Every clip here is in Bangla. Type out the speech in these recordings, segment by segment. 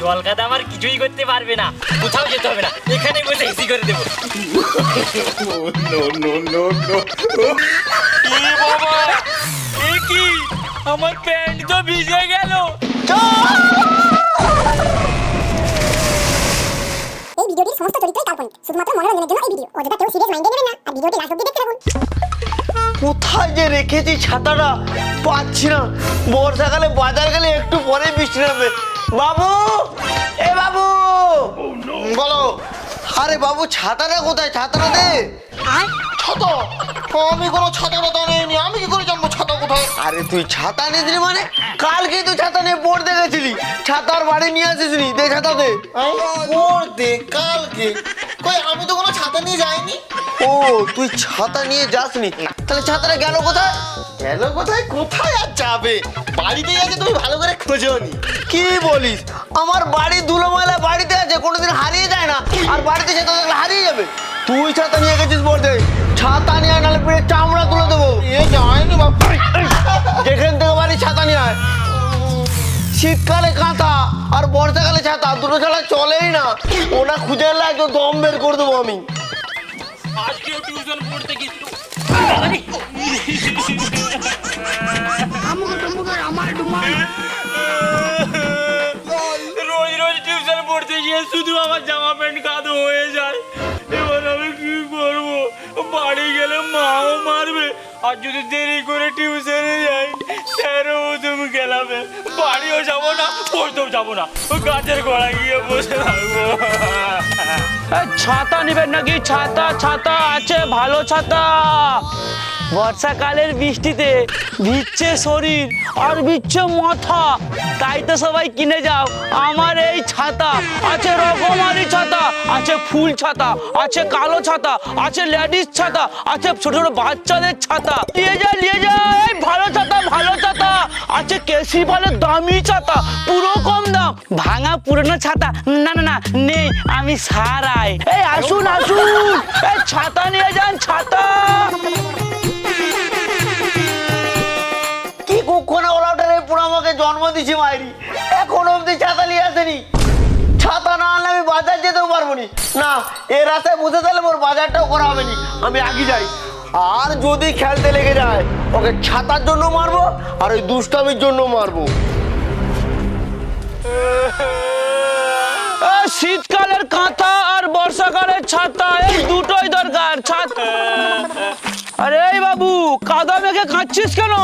জলকাদা আমার কিছুই করতে পারবে না। কোথাও যেতে হবে না। এখানে বসে এসি করে দেবো। বাবা এ কি? আমার প্যান্ট তো ভিজে গেল। এই ভিডিওটির সমস্ত চরিত্রই কাল্পনিক। শুধুমাত্র মনোরঞ্জনের জন্য এই ভিডিও। অযথা কেউ সিরিয়াস মাইন্ডে নেবেন না আর ভিডিওটি লাস্ট অব্দি দেখতে থাকুন। কোথায় যে রেখেছি ছাতাটা? পাচ্ছি না। বর্ষাকালে বাজার গেলে একটু পরে বৃষ্টি নামবে। বাবু! এ বাবু! বলো আরে বাবু ছাতাটা কোথায়? ছাতাটা দে। ছাতা? আমি কোনো ছাতা টাতা নেইনি। আমি কি করে জানব ছাতা কোথায়? আরে তুই ছাতা নিয়েছিলি মানে? কালকেই তুই ছাতা নিয়ে পড়তে গেছিলি ছাতার বাড়ি নিয়ে আসিসনি। দে ছাতা দে। পড়তে কালকে। কই আমি তো কোনো ছাতা নিয়ে যাইনি ও তুই ছাতা নিয়ে যাসনি? তাহলে ছাতাটা গেল কোথায়? গেল কোথায়? কোথায় আর যাবে? বাড়িতেই আছে তুমি ভালো করে খোঁজোনি কি বলিস? আমার বাড়ি ধুলো ময়লা বাড়িতে আছে কোনোদিন হারিয়ে যায় না। আর বাড়িতে ছাতা থাকলে হারিয়ে যাবে। তুই ছাতা নিয়ে গেছিস বলতে। ছাতা নিয়ে আয়, নাহলে চামড়া তুলে দেবো। এ যায়নি বাবা যেখান থেকে বাড়ি ছাতা নিয়ে আয়। শীতকালে কাঁথা আর বর্ষাকালে ছাতা দুটো ছাড়া চলেই না। ওনা খুঁজে এলে একদম দম বের করে দেবো আমি। আজকেও টিউশন পড়তে গেছিল রোজ রোজ টিউশন পড়তে গিয়ে শুধু আমার জামা প্যান্ট কাদো হয়ে যায়। এবার আমি কি করব? বাড়ি গেলে মাও মারবে। আর যদি দেরি করে টিউশনে যাই তুমি বাড়িও যাব না পড়তেও যাব না। গাছের গোড়া গিয়ে বসে থাকব। ছাতা নেবেন নাকি? ছাতা ছাতা আছে, ভালো ছাতা। বর্ষাকালের বৃষ্টিতে ভিজছে শরীর আর ভিজছে মাথা। তাই তো সবাই কিনে যাও। আমার এই ছাতা আছে রকমারি ছাতা, আছে ফুল ছাতা, আছে কালো ছাতা, আছে লেডিস ছাতা, আছে ছোট ছোট বাচ্চাদের ছাতা। নিয়ে যা নিয়ে যা ভালো ছাতা ভালো ছাতা। আছে কেসি বলে দামি ছাতা, পুরো কম দাম। ভাঙা পুরনো ছাতা, না না না নেই আমি সারাই। এই, আসুন আসুন। এই, ছাতা নিয়ে যান, ছাতা। কি কুক্ষণে ওলাউটার এই পুরো আমাকে জন্ম দিছি মাইরি? এখন অবধি ছাতা নিয়ে আসেনি। ছাতা না আনলে আমি বাজার যেতেও পারব না। এ রাস্তায় বসে তাহলে মোর বাজারটাও করা হবে নি। আমি আগে যাই। আর যদি খেলতে লেগে যায়, ওকে ছাতার জন্য মারবো আর ওই দুষ্টামির জন্য মারবো। শীতকালের কাঁথা আর বর্ষাকালের ছাতা, এই দুটোই দরকার, ছাতা আরে এই বাবু কাদা মেখে কাঁদছিস কেন?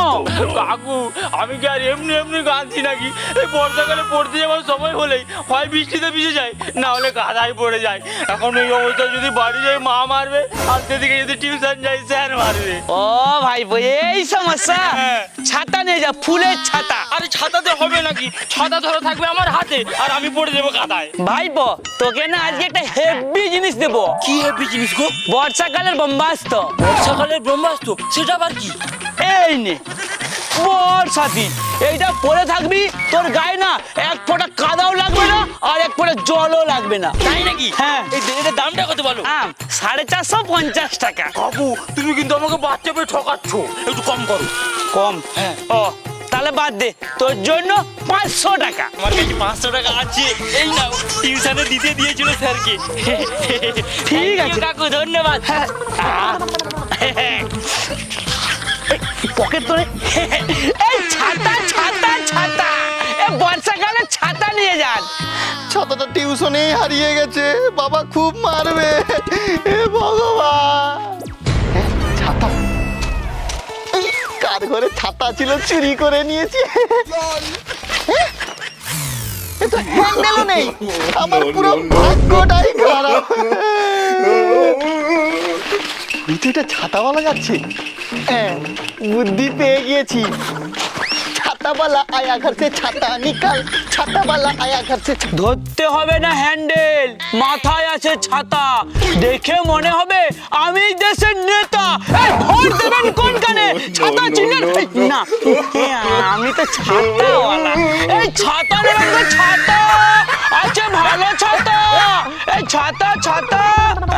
কাকু আমি কি আর এমনি এমনি গাঁথি নাকি? এই বর্ষাকালে পড়তে যাওয়ার সময় হলেই হয় বৃষ্টিতে ভিজে যায় না হলে কাদায় পড়ে যায়। এখন এই অবস্থায় যদি বাড়ি যাই মা মারবে আর সেদিকে যদি টিউশন যাই স্যার মারবে। ও ভাই এই সমস্যা। হ্যাঁ। ছাতা নিয়ে যা ফুলের ছাতা। আরে ছাতাতে হবে নাকি? ছাতা ধরে থাকবে আমার হাতে আর আমি পড়ে যাব কাদায়। ভাইপো তোকে না আজকে একটা হেভি জিনিস দেবো। কি হেভি জিনিস গো? বর্ষাকালের বোম্বাস্ত বর্ষাকালের ব্রহ্মাস্ত্র সেটা আবার কি? এই নে বর্ষাতি এইটা পরে থাকবি তোর গায়ে না এক ফোঁটা কাদাও লাগবে না আর এক ফোঁটা জলও লাগবে না। তাই নাকি? হ্যাঁ। এই এটার দামটা কত বলো? আম সাড়ে চারশো পঞ্চাশ টাকা। বাবু তুমি কিন্তু আমাকে বাচ্চা পেয়ে ঠকাচ্ছ। একটু কম করো। কম? হ্যাঁ। ও তাহলে বাদ দে। তোর জন্য পাঁচশো টাকা। আমার কাছে পাঁচশো টাকা আছে। এই নাও টিউশনে দিতে দিয়েছিল স্যারকে। ঠিক আছে। কাকু ধন্যবাদ। পকেট তোরে এই ছাতা ছাতা ছাতা। এ বর্ষাকালে ছাতা নিয়ে যান। ছাতাটা টিউশনেই হারিয়ে গেছে। বাবা খুব মারবে। হে ভগবান। ঘরে ছাতা ছিল চুরি করে নিয়েছি। তো নেই। আমার পুরো খারাপ। ছাতাওয়ালা যাচ্ছে। হ্যাঁ, বুদ্ধি পেয়ে গিয়েছি। ছাতাওয়ালা আয়া ঘর সে ছাতা নিকাল ছাতাওয়ালা আয়া ঘর সে ছাতা ধরতে হবে না হ্যান্ডেল মাথায় আছে ছাতা। দেখে মনে হবে আমি দেশের নেতা। এই ভোট দেবেন কোনখানে? ছাতা চিনেন না। আমি তো ছাতাওয়ালা। এই ছাতা নেবেন তো ছাতা। আছে ভালো ছাতা। এই ছাতা ছাতা।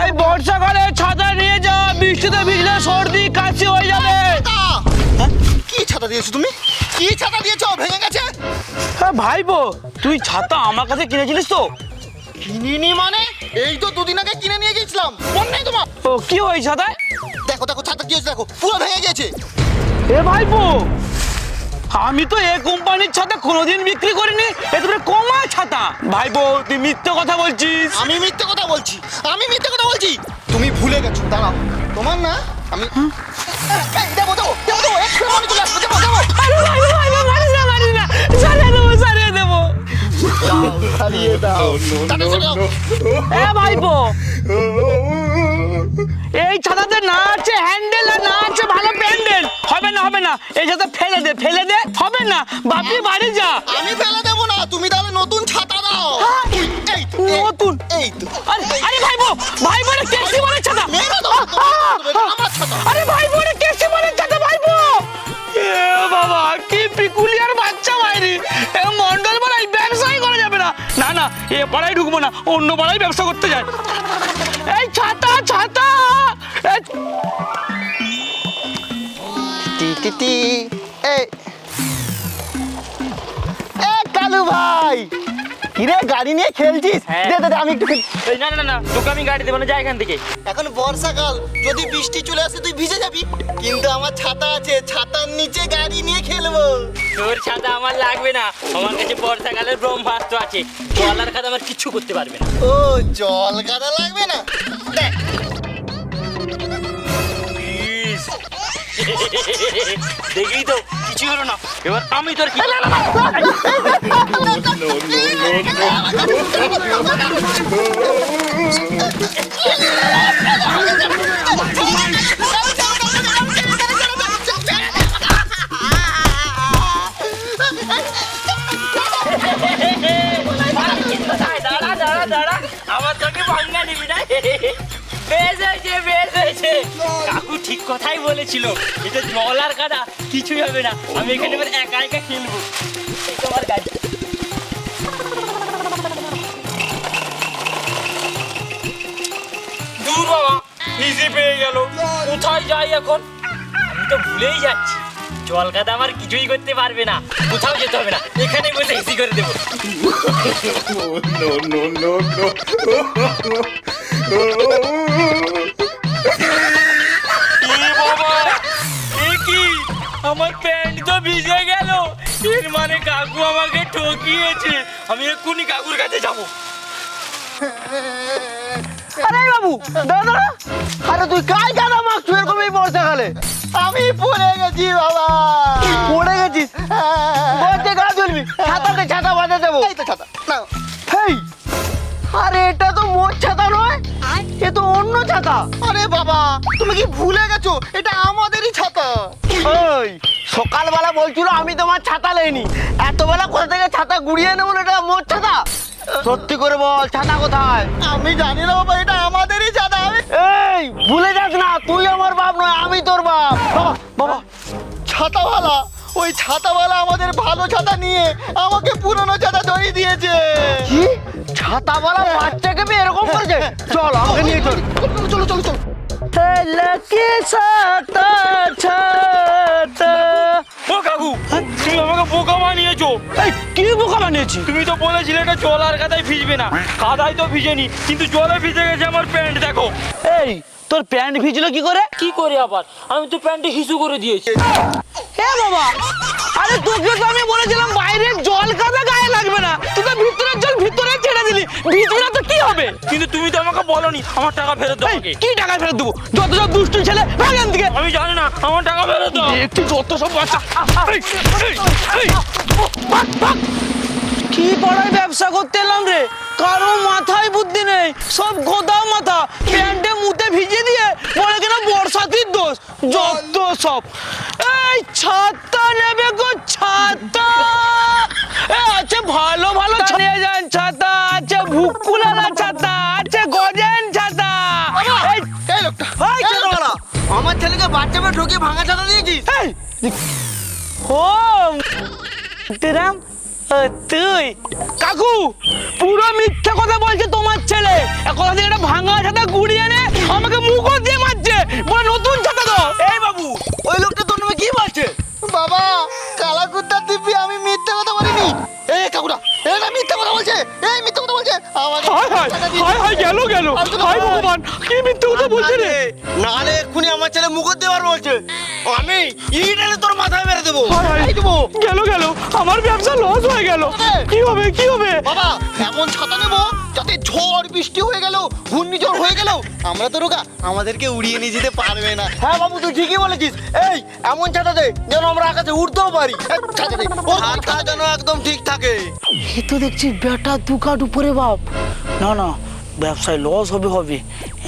এই বর্ষাকালে ছাতা নিয়ে যা বৃষ্টিতে ভিজলে সর্দি কাশি হয়ে যাবে। দিয়েছ তুমি? কি ছাতা দিয়েছ? ভেঙে গেছে? হ্যাঁ ভাইবো তুই ছাতা আমার কাছে কিনেছিলিস তো? কিনিনি মানে? এই তো দুদিন আগে কিনে নিয়ে গেছিলাম মনে নেই তোমার? ও কি ওই ছাতায়? দেখো দেখো ছাতা কি হয়েছে দেখো। পুরো ভেঙে গেছে এ ভাইপো আমি তো এ কোম্পানির ছাতা কোনোদিন বিক্রি করিনি। এ তোর কমা ছাতা? ভাইপো তুই মিথ্যে কথা বলছিস। আমি মিথ্যে কথা বলছি। আমি মিথ্যে কথা বলছি। তুমি ভুলে গেছো দাঁড়াও। তোমার না আমি এই, দেবো ভাইপো। এই ছাতাতে না আছে হ্যান্ডেল আর না আছে ভালো প্যান্ডেল হবে না হবে না। এই ছাতা ফেলে দে ফেলে দে হবে না। বাপি বাড়ি যা। আমি ফেলে দেবো না তুমি তাহলে এ পাড়ায় ঢুকবো না অন্য পাড়ায় ব্যবসা করতে যায়। এই ছাতা ছাতা! টি টি টি। এই। এ কালু ভাই! কিরে গাড়ি নিয়ে খেলছিস? হ্যাঁ। দে দে আমি একটু। এই না না না, না তোকে আমি গাড়ি দেবো না যা এখান থেকে। এখন বর্ষাকাল যদি বৃষ্টি চলে আসে তুই ভিজে যাবি। কিন্তু আমার ছাতা আছে ছাতার নিচে গাড়ি নিয়ে খেলব। তোর ছাতা আমার লাগবে না আমার কাছে বর্ষাকালের ব্রহ্মাস্ত্র আছে জলার খাতা আমার কিছু করতে পারবে না ও জল গাদা লাগবে না দেখ দেখি তো কিছু হলো না এবার আমি তোর কি দাঁড়া কথাই বলেছিল এটা জল আর কাদা কিছুই হবে না আমি এখানে এবার একা একা খেলব তোমার গাড়ি পেয়ে গেল কোথায় যাই এখন আমি তো ভুলেই যাচ্ছি জল কাদা আমার কিছুই করতে পারবে না কোথাও যেতে হবে না এখানে বসে ইজি করে দেবো আমি এক্ষুনি কাকুর কাছে যাব। আরে বাবু দাদা দাদা আরে তুই কাই গাদা মাখছু এরকম এই বর্ষাকালে আমি পড়ে গেছি বাবা। পড়ে গেছিস বলতে গা চলবি ছাতাতে ছাতা বাঁধা দেবো। এই তো ছাতা হেই! আরে এটা তো মোট ছাতা নয়। এ তো অন্য ছাতা। আরে বাবা তুমি কি ভুলে গেছো? এটা সকালবেলা বলছিল আমি তোমার ছাতা লেনি এত বেলা কোথা থেকে ছাতা গুড়িয়ে নেব এটা মোট ছাতা? সত্যি করে বল ছাতা কোথায়? আমি জানি না বাবা এটা আমাদেরই ছাতা। আমি এই ভুলে যাস না তুই আমার বাপ নয় আমি তোর বাপ। বাবা ছাতাওয়ালা ওই ছাতাওয়ালা আমাদের ভালো ছাতা নিয়ে আমাকে পুরনো ছাতা ধরিয়ে দিয়েছে। কি? ছাতাওয়ালা বাচ্চাকে এরকম করেছে? চল আমাকে নিয়ে চল চলো চলো চলো। ও কাকু তুমি আমাকে বোকা বানিয়েছো। এই কি বোকা বানিয়েছি? তুমি তো বলেছিলে এটা জল আর কাদায় ভিজবে না। কাদায় তো ভিজেনি কিন্তু জলে ভিজে গেছে আমার প্যান্ট দেখো। এই তোর প্যান্ট ভিজলো কি করে? কি করে আবার? আমি তো প্যান্টে হিসু করে দিয়েছি। এ বাবা। আরে তোকে তো আমি বলেছিলাম বাইরের জল কাদা গায়ে লাগবে না। তুই তো ভিতরের জল ভিতরে ছেড়ে দিলি। ভিজবে না তো কি হবে? কিন্তু তুমি তো আমাকে বলনি আমার টাকা ফেরত দাও কি টাকা ফেরত দেবো? যত সব দুষ্টু ছেলে ভাগেন দিকে আমি জানি না আমার টাকা ফেরত দাও। একটু যত সব বাচ্চা। কি পাড়ায় ব্যবসা করতে এলাম রে? কারও মাথায় বুদ্ধি নেই সব গোদা মাথা। প্যান্টে মুতে ভিজে দিয়ে বলে কিনা বর্ষাতির দোষ? যত সব। এই ছাতা নেবে গো ছাতা। এ আছে ভালো ভালো নিয়ে যান ছাতা আছে ভুকুলালা ছাতা আছে গজেন ছাতা। এই এই লোকটা এই ছোটবেলা আমার ছেলেকে বাচ্চা মেয়ে ঢুকে ভাঙা ছাতা দিয়েছিস? এই ও তেরাম ও, তুই কাকু পুরো মিথ্যে কথা বলছে তোমার ছেলে। কথা থেকে একটা ভাঙা ছাতা গুড়িয়ে এনে আমাকে মুখ দিয়ে মারছে। বলে নতুন ছাতা দাও। এই বাবু ওই লোকটা তোর নামে কি বলছে বাবা দিব্যি আমি মিথ্যে কথা বলিনি। এ কাকুরা এটা মিথ্যে কথা বলছে। এই মিথ্যে কথা বলছে। আমাকে হায় হায় হায় হায় গেল গেল। হায় ভগবান কি মিথ্যে কথা বলছে রে? নাহলে এক্ষুনি আমার ছেলে মুখ দেওয়ার বলছে। আমি ইটালে তোর দেবো। গেল গেল। আমার ব্যবসা লস হয়ে গেল। কি হবে কি হবে? বাবা এমন ছাতা নেব যাতে ঝড় বৃষ্টি হয়ে গেল ঘূর্ণিঝড় হয়ে গেল। আমরা তো রোগা আমাদেরকে উড়িয়ে নিয়ে যেতে পারবে না। হ্যাঁ বাবু তুই ঠিকই বলেছিস। এই এমন ছাতা দে যেন আমরা আকাশে উঠতেও পারি। ছাতা দে। যেন একদম ঠিক থাকে। এ তো দেখছি বেটা দুকাট উপরে বাপ। না না ব্যবসায় লস হবে হবে।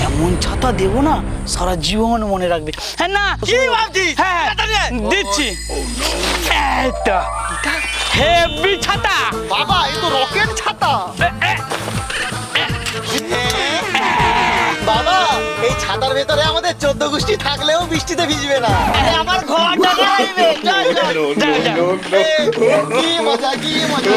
এমন ছাতা দেবো না সারা জীবন মনে রাখবে। হ্যাঁ না। কি ভাবছিস? হ্যাঁ দিচ্ছি। এই হেভি ছাতা। বাবা এই তো রকেট ছাতা। বাবা এই ছাতার ভেতরে আমাদের চোদ্দ গোষ্ঠী থাকলেও বৃষ্টিতে ভিজবে না। আরে আমার ঘরটা এ, কি মজা কি মজা।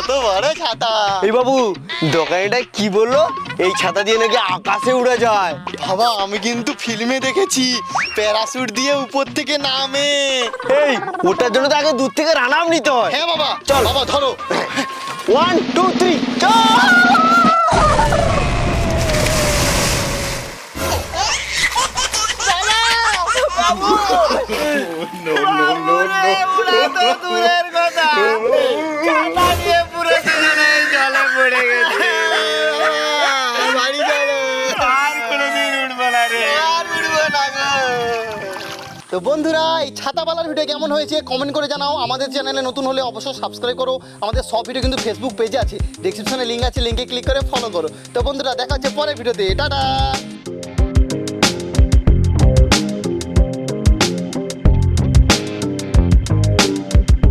কত বড় ছাতা। এই বাবু দোকানিটা কি বলল? এই ছাতা দিয়ে নাকি আকাশে উড়ে যায়। বাবা আমি কিন্তু ফিল্মে দেখেছি প্যারাসুট দিয়ে উপর থেকে নামে। এই ওটার জন্য তো আগে দূর থেকে রানাম নিতে হয়। হ্যাঁ বাবা চল। বাবা ধরো। ওয়ান টু থ্রি চল। তো বন্ধুরা, এই ছাতাবালার ভিডিও কেমন হয়েছে কমেন্ট করে জানাও। আমাদের চ্যানেলে নতুন হলে অবশ্যই সাবস্ক্রাইব করো। আমাদের সব ভিডিও কিন্তু ফেসবুক পেজে আছে। ডিসক্রিপশনে লিঙ্ক আছে লিঙ্কে ক্লিক করে ফলো করো। তো বন্ধুরা, দেখা হচ্ছে পরের ভিডিওতে টাটা!